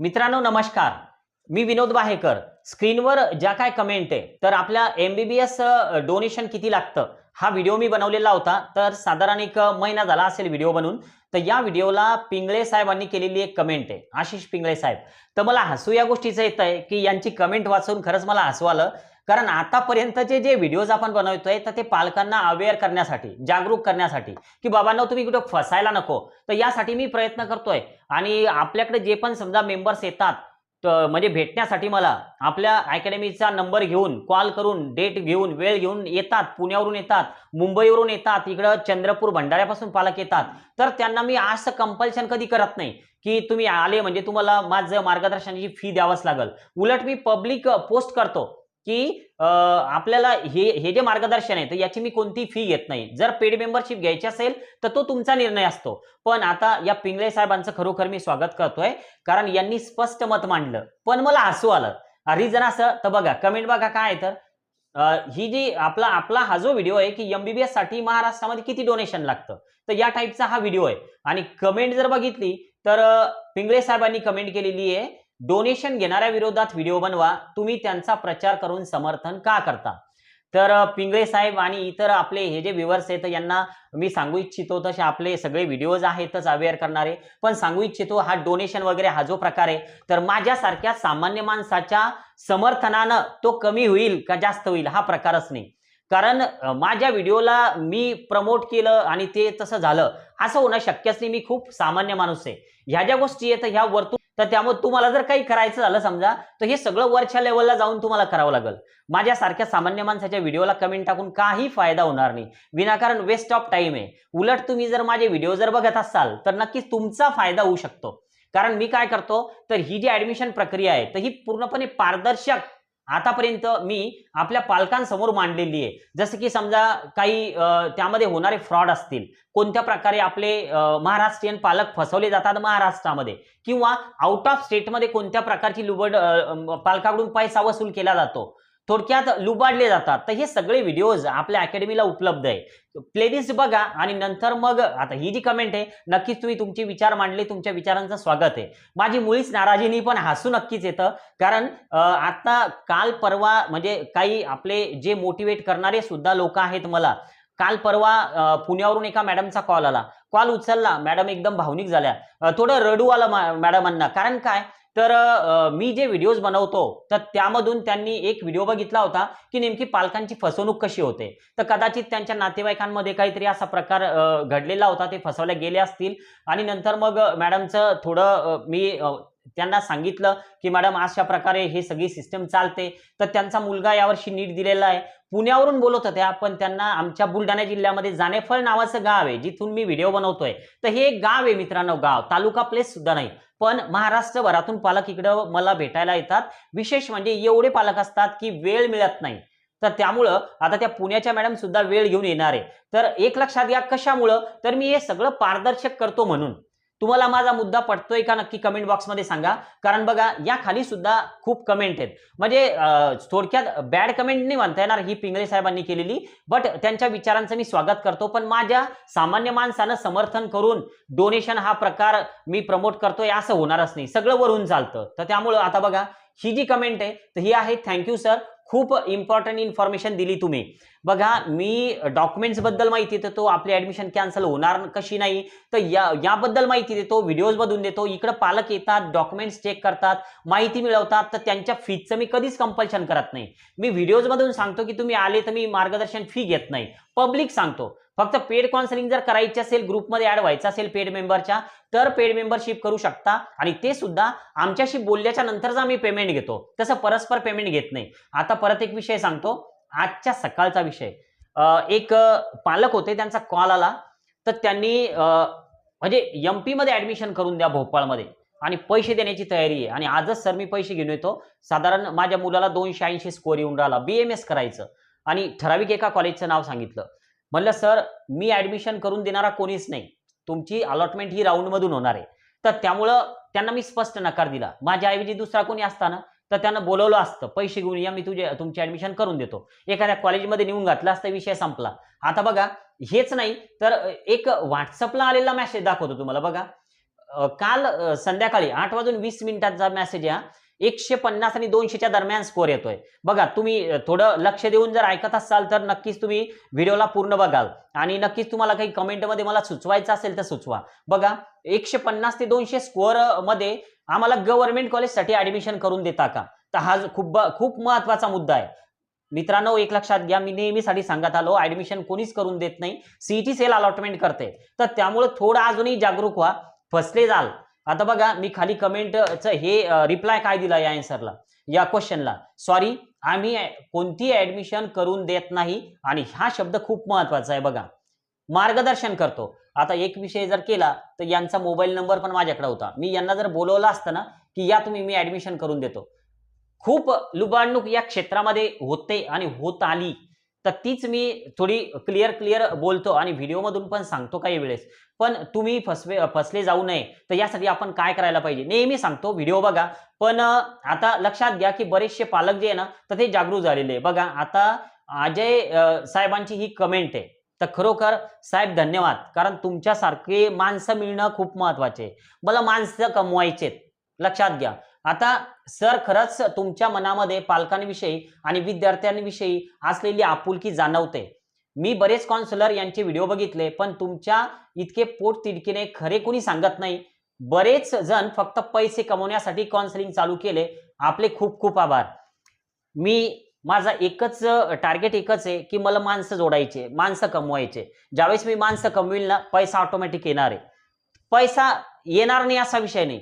मित्रांनो नमस्कार. मी विनोद बाहेकर स्क्रीनवर ज्या काय कमेंट आहे तर आपल्या M B B S donation किती लागतं? हा व्हिडिओ मी बनवलेला होता तर साधारण एक महिना झाला असेल व्हिडिओ बनवून. तर या व्हिडिओला पिंगळे साहेबांनी केलेली एक कमेंट आहे. आशिष पिंगळे साहेब. तर मला हसू या गोष्टीचं येत आहे की यांची कमेंट वाचून खरंच मला हसू आलं. कारण आतापर्यंतचे जे व्हिडिओज आपण बनवतोय तर ते पालकांना अवेअर करण्यासाठी जागरूक करण्यासाठी की बाबांना तुम्ही कुठं फसायला नको. तर यासाठी मी प्रयत्न करतोय. आणि आपल्याकडे जे पण समजा मेंबर्स येतात म्हणजे भेटण्यासाठी मला आपल्या अकॅडमीचा नंबर घेऊन कॉल करून डेट घेऊन वेळ घेऊन येतात पुण्यावरून येतात मुंबईवरून येतात इकडं चंद्रपूर भंडाऱ्यापासून पालक येतात. तर त्यांना मी असं कंपल्शन कधी करत नाही की तुम्ही आले म्हणजे तुम्हाला माझं मार्गदर्शनाची फी द्यावंच लागल. उलट मी पब्लिक पोस्ट करतो. की आपल्याला हे हे जे मार्गदर्शन आहे तर याची मी कोणती फी घेत नाही. जर पेड मेंबरशिप घ्यायची असेल तर तो तुमचा निर्णय असतो. पण आता या पिंगळे साहेबांचं खरोखर मी स्वागत करतोय कारण यांनी स्पष्ट मत मांडलं. पण मला हसू आलं. रिझन असं तर बघा कमेंट बघा काय तर ही जी आपला आपला हा जो व्हिडिओ आहे की एमबीबीएससाठी महाराष्ट्रामध्ये किती डोनेशन लागतं? तर या टाईपचा हा व्हिडिओ आहे. आणि कमेंट जर बघितली तर पिंगळे साहेबांनी कमेंट केलेली आहे डोनेशन घेणाऱ्या विरोधात व्हिडिओ बनवा. तुम्ही त्यांचा प्रचार करून समर्थन का करता? तर पिंगळे साहेब आणि इतर आपले हे जे व्ह्युअर्स आहेत यांना मी सांगू इच्छितो तसे आपले सगळे व्हिडिओज आहेतच अवेअर करणारे. पण सांगू इच्छितो हा डोनेशन वगैरे हा जो प्रकार आहे तर माझ्यासारख्या सामान्य माणसाच्या समर्थनानं तो कमी होईल का जास्त होईल हा प्रकारच नाही. कारण माझ्या व्हिडिओला मी प्रमोट केलं आणि ते तसं झालं असं होणं शक्यच नाही. मी खूप सामान्य माणूस आहे. ह्या ज्या गोष्टी आहेत ह्या वरतून तर त्यामुळे तुम्हाला जर काही करायचं झालं समजा तर हे सगळं वरच्या लेवलला जाऊन तुम्हाला करावं लागेल. माझ्यासारख्या सामान्य माणसाच्या व्हिडिओला कमेंट टाकून काही फायदा होणार नाही. विनाकारण वेस्ट ऑफ टाइम आहे. उलट तुम्ही जर माझे व्हिडिओ जर बघत असाल तर नक्कीच तुमचा फायदा होऊ शकतो. कारण मी काय करतो तर ही जी ऍडमिशन प्रक्रिया आहे तर ही पूर्णपणे पारदर्शक आतापर्यंत मी आपल्या पालकांसमोर मांडलेली आहे. जसं की समजा काही त्यामध्ये होणारे फ्रॉड असतील कोणत्या प्रकारे आपले महाराष्ट्रीयन पालक फसवले जातात महाराष्ट्रामध्ये किंवा आउट ऑफ स्टेटमध्ये कोणत्या प्रकारची लुबड पालकाकडून पैसा वसूल केला जातो थोडक्यात लुबाडले जातात. तर हे सगळे व्हिडिओज आपल्या अकॅडमीला उपलब्ध आहे. प्लेलिस्ट बघा आणि नंतर मग आता ही जी कमेंट आहे नक्कीच तुम्ही तुमचे विचार मांडले तुमच्या विचारांचं स्वागत आहे. माझी मुळीच नाराजीनी पण हसू नक्कीच येतं. कारण आता काल परवा म्हणजे काही आपले जे मोटिवेट करणारे सुद्धा लोक आहेत मला. काल परवा पुण्यावरून एका मॅडमचा कॉल आला. कॉल उचलला. मॅडम एकदम भावनिक झाल्या. थोडं रडू आलं मॅडमांना कारण काय? तर मी जे व्हिडिओज बनवतो तर त्यामधून त्यांनी एक व्हिडिओ बघितला होता की नेमकी पालकांची फसवणूक कशी होते. तर कदाचित त्यांच्या नातेवाईकांमध्ये काहीतरी असा प्रकार घडलेला होता ते फसवले गेले असतील. आणि नंतर मग मॅडमचं थोडं मी त्यांना सांगितलं की मॅडम अशा प्रकारे हे सगळी सिस्टम चालते. तर त्यांचा मुलगा यावर्षी नीट दिलेला आहे. पुण्यावरून बोलत होत्या पण त्यांना आमच्या बुलढाणा जिल्ह्यामध्ये जानेफळ नावाचं गाव आहे जिथून मी व्हिडिओ बनवतोय. तर हे एक गाव आहे मित्रांनो गाव. तालुका प्लेस सुद्धा नाही. पण महाराष्ट्रभरातून पालक इकडं मला भेटायला येतात. विशेष म्हणजे एवढे पालक असतात की वेळ मिळत नाही. तर त्यामुळं आता त्या पुण्याच्या मॅडम सुद्धा वेळ घेऊन येणार आहे. तर एक लक्षात घ्या कशामुळं? तर मी हे सगळं पारदर्शक करतो म्हणून. तुम्हाला माझा मुद्दा पटतोय का नक्की कमेंट बॉक्समध्ये सांगा. कारण बघा या खाली सुद्धा खूप कमेंट आहेत. म्हणजे थोडक्यात बॅड कमेंट नाही म्हणता येणार ही पिंगळे साहेबांनी केलेली बट त्यांच्या विचारांचं मी स्वागत करतो. पण माझ्या सामान्य माणसानं समर्थन करून डोनेशन हा प्रकार मी प्रमोट करतोय असं होणारच नाही. सगळं वरून चालतं. तर त्यामुळं आता बघा ही जी कमेंट आहे तर ही आहे थँक्यू सर खूप इम्पॉर्टंट इन्फॉर्मेशन दिली तुम्ही. बघा मी डॉक्युमेंट्सबद्दल माहिती देतो आपली ऍडमिशन कॅन्सल होणार कशी नाही तर या याबद्दल माहिती देतो व्हिडिओजमधून देतो. इकडे पालक येतात डॉक्युमेंट्स चेक करतात माहिती मिळवतात तर त्यांच्या फीचं मी कधीच कंपल्शन करत नाही. मी व्हिडिओज मधून सांगतो की तुम्ही आले तर मी मार्गदर्शन फी घेत नाही. पब्लिक सांगतो. फक्त पेड काउन्सिलिंग जर करायची असेल ग्रुपमध्ये ऍड व्हायचं असेल पेड मेंबरच्या तर पेड मेंबरशिप करू शकता. आणि ते सुद्धा आमच्याशी बोलल्याच्या नंतरच आम्ही पेमेंट घेतो. तसं परस्पर पेमेंट घेत नाही. आता परत एक विषय सांगतो. आजच्या सकाळचा विषय. एक पालक होते त्यांचा कॉल आला. तर त्यांनी म्हणजे एममध्ये ऍडमिशन करून द्या भोपाळमध्ये. आणि पैसे देण्याची तयारी आहे. आणि आजच सर मी पैसे घेऊन येतो. साधारण माझ्या मुलाला दोनशे ऐंशी स्कोअर येऊन राहिला. बी एम एस करायचं. आणि ठराविक एका कॉलेजचं नाव सांगितलं. म्हणलं सर मी ऍडमिशन करून देणारा कोणीच नाही. तुमची अलॉटमेंट ही राऊंडमधून होणार आहे. तर त्यामुळं त्यांना मी स्पष्ट नकार दिला. माझ्याऐवजी दुसरा कोणी असताना तर त्यांना बोलवलं असतं. पैसे घेऊन या मी तुझे तुमची ऍडमिशन करून देतो. एखाद्या कॉलेजमध्ये नेऊन घातला असता विषय संपला. आता बघा हेच नाही तर एक व्हॉट्सअपला आलेला मेसेज दाखवतो तुम्हाला. बघा काल संध्याकाळी आठ वाजून वीस मिनिटांचा मेसेज हा. एकशे पन्नास आणि दोनशेच्या दरम्यान स्कोर येतोय. बघा तुम्ही थोडं लक्ष देऊन जर ऐकत असाल तर नक्कीच तुम्ही व्हिडिओला पूर्ण बघाल. आणि नक्कीच तुम्हाला काही कमेंटमध्ये मला सुचवायचं असेल तर सुचवा. बघा एकशे पन्नास ते दोनशे स्कोअरमध्ये आम्हाला गव्हर्नमेंट कॉलेजसाठी ऍडमिशन करून देता का? तर हा खूप खूप महत्त्वाचा मुद्दा आहे. मित्रांनो एक लक्षात घ्या मी नेहमीसाठी सांगत आलो ऍडमिशन कोणीच करून देत नाही. सीईटी सेल अलॉटमेंट करते. तर त्यामुळे थोडं अजूनही जागरूक व्हा. फसले जाल. आता बघा मी खाली कमेंटचं हे रिप्लाय काय दिला या आन्सरला या क्वेश्चनला सॉरी आम्ही कोणती ऍडमिशन करून देत नाही. आणि हा शब्द खूप महत्त्वाचा आहे बघा. मार्गदर्शन करतो. आता एक विषय जर केला तर यांचा मोबाईल नंबर पण माझ्याकडे होता. मी यांना जर बोलवला असतं ना की या तुम्ही मी ऍडमिशन करून देतो. खूप लुबाडणूक या क्षेत्रामध्ये होते आणि होत आली. तर तीच मी थोडी क्लिअर क्लिअर बोलतो आणि व्हिडिओमधून पण सांगतो काही वेळेस. पण तुम्ही फसवे फसले जाऊ नये. तर यासाठी आपण काय करायला पाहिजे? नेहमी सांगतो व्हिडिओ बघा. पण आता लक्षात घ्या की बरेचसे पालक जे आहे ना तर ते जागरूक झालेले आहे. बघा आता अजय साहेबांची ही कमेंट आहे. तर खरोखर साहेब धन्यवाद. कारण तुमच्यासारखे माणसं मिळणं खूप महत्त्वाचे मला माणसं कमवायचेत. लक्षात घ्या. आता सर खरंच तुमच्या मनामध्ये पालकांविषयी आणि विद्यार्थ्यांविषयी असलेली आपुलकी जाणवते. मी बरेच कॉन्सलर यांचे व्हिडिओ बघितले पण तुमच्या इतके पोट तिडकीने खरे कोणी सांगत नाही. बरेच जण फक्त पैसे कमवण्यासाठी काउन्सिलिंग चालू केले. आपले खूप खूप आभार. मी माझा एकच टार्गेट एकच आहे की मला माणसं जोडायचे माणसं कमवायचे. ज्यावेळेस मी माणसं कमविल ना पैसा ऑटोमॅटिक येणार आहे. पैसा येणार नाही असा विषय नाही.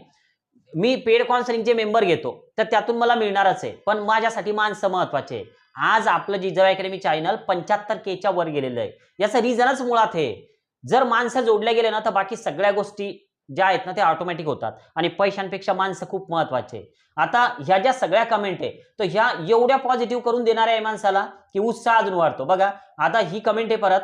मी पेड काउन्सिलिंगचे मेंबर घेतो तर त्यातून मला मिळणारच आहे. पण माझ्यासाठी माणसं महत्त्वाचे आहे. आज आपलं जिजाऊ अकॅडमी चॅनल पंच्याहत्तर केच्या वर गेलेलं आहे. याचं रिझनच मुळात हे. जर माणसं जोडल्या गेले ना तर बाकी सगळ्या गोष्टी ज्या आहेत ना त्या ऑटोमॅटिक होतात. आणि पैशांपेक्षा माणसं खूप महत्त्वाचे आता ह्या ज्या सगळ्या कमेंट आहे तर ह्या एवढ्या पॉझिटिव्ह करून देणाऱ्या आहे माणसाला की उत्साह अजून वाढतो. बघा आता ही कमेंट आहे परत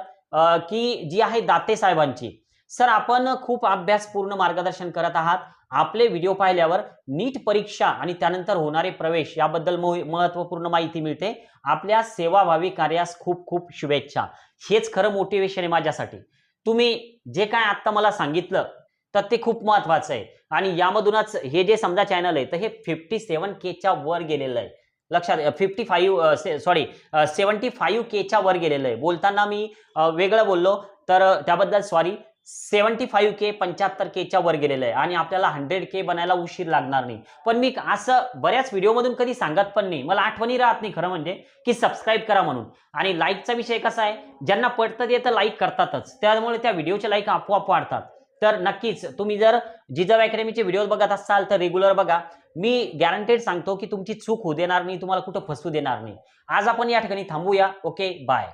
की जी आहे दाते साहेबांची. सर आपण खूप अभ्यासपूर्ण मार्गदर्शन करत आहात. आपले व्हिडिओ पाहिल्यावर नीट परीक्षा आणि त्यानंतर होणारे प्रवेश याबद्दल महत्त्वपूर्ण माहिती मिळते. आपल्या सेवाभावी कार्यास खूप खूप शुभेच्छा. हेच खरं मोटिवेशन आहे माझ्यासाठी. तुम्ही जे काय आत्ता मला सांगितलं तर ते खूप महत्वाचं आहे. आणि यामधूनच हे जे समजा चॅनल आहे तर हे फिफ्टी सेवन केच्या वर गेलेलं आहे. लक्षात fifty five sorry seventy five केच्या वर गेलेलं आहे. बोलताना मी वेगळं बोललो तर त्याबद्दल सॉरी सेवन्टी फाईव्ह के पंच्याहत्तर केच्या वर गेलेलं आहे. आणि आपल्याला हंड्रेड के बनायला उशीर लागणार नाही. पण मी असं बऱ्याच व्हिडिओमधून कधी सांगत पण नाही. मला आठवणी राहत नाही खरं म्हणजे की सबस्क्राईब करा म्हणून. आणि लाईकचा विषय कसा आहे ज्यांना पडतं ते तर लाईक करतातच. त्यामुळे त्या व्हिडिओचे लाईक आपोआप वाढतात. तर नक्कीच तुम्ही जर जिजाऊ अकॅडमीचे व्हिडिओ बघत असाल तर रेग्युलर बघा. मी गॅरंटेड सांगतो की तुमची चूक होऊ देणार नाही तुम्हाला कुठं फसू देणार नाही. आज आपण या ठिकाणी थांबूया. Okay bye